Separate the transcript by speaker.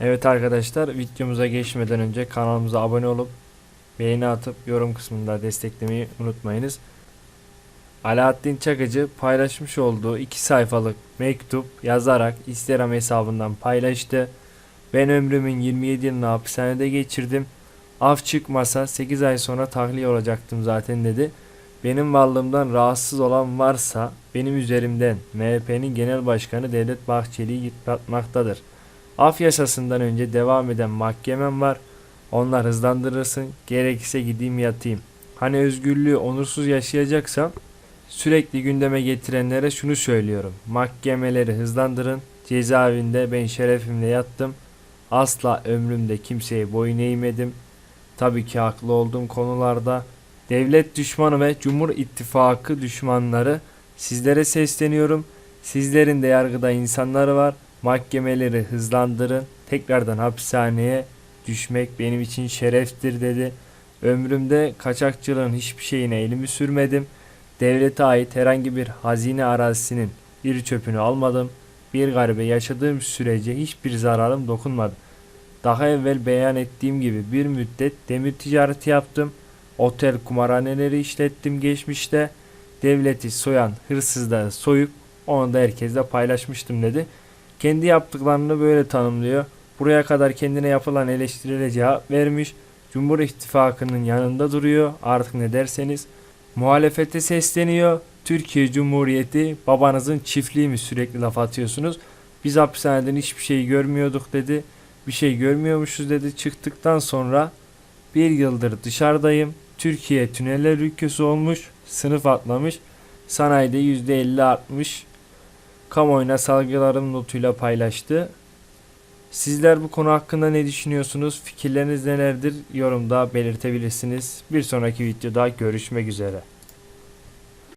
Speaker 1: Evet arkadaşlar videomuza geçmeden önce kanalımıza abone olup beğeni atıp yorum kısmında desteklemeyi unutmayınız. Alaaddin Çakıcı paylaşmış olduğu 2 sayfalık mektup yazarak Instagram hesabından paylaştı. Ben ömrümün 27 yılını hapishanede geçirdim. Af çıkmasa 8 ay sonra tahliye olacaktım zaten dedi. Benim varlığımdan rahatsız olan varsa benim üzerimden MHP'nin genel başkanı Devlet Bahçeli'yi yıpratmaktadır. Af yasasından önce devam eden mahkemem var. Onlar hızlandırırsın. Gerekirse gideyim yatayım. Hani özgürlüğü onursuz yaşayacaksam sürekli gündeme getirenlere şunu söylüyorum. Mahkemeleri hızlandırın. Cezaevinde ben şerefimle yattım. Asla ömrümde kimseye boyun eğmedim. Tabii ki haklı olduğum konularda devlet düşmanı ve Cumhur İttifakı düşmanları sizlere sesleniyorum. Sizlerin de yargıda insanları var. Mahkemeleri hızlandırın. Tekrardan hapishaneye düşmek benim için şereftir dedi. Ömrümde kaçakçılığın hiçbir şeyine elimi sürmedim. Devlete ait herhangi bir hazine arazisinin bir çöpünü almadım. Bir garibe yaşadığım sürece hiçbir zararım dokunmadı. Daha evvel beyan ettiğim gibi bir müddet demir ticareti yaptım. Otel kumarhaneleri işlettim geçmişte. Devleti soyan hırsızları soyup onu da herkesle paylaşmıştım dedi. Kendi yaptıklarını böyle tanımlıyor. Buraya kadar kendine yapılan eleştirilere cevap vermiş. Cumhur İttifakı'nın yanında duruyor. Artık ne derseniz. Muhalefete sesleniyor. Türkiye Cumhuriyeti babanızın çiftliği mi sürekli laf atıyorsunuz? Biz hapishaneden hiçbir şey görmüyorduk dedi. Bir şey görmüyormuşuz dedi. Çıktıktan sonra bir yıldır dışarıdayım. Türkiye tüneller ülkesi olmuş. Sınıf atlamış. Sanayide %50 artmış. Kamuoyuna salgılarım notuyla paylaştı. Sizler bu konu hakkında ne düşünüyorsunuz? Fikirleriniz nelerdir? Yorumda belirtebilirsiniz. Bir sonraki videoda görüşmek üzere.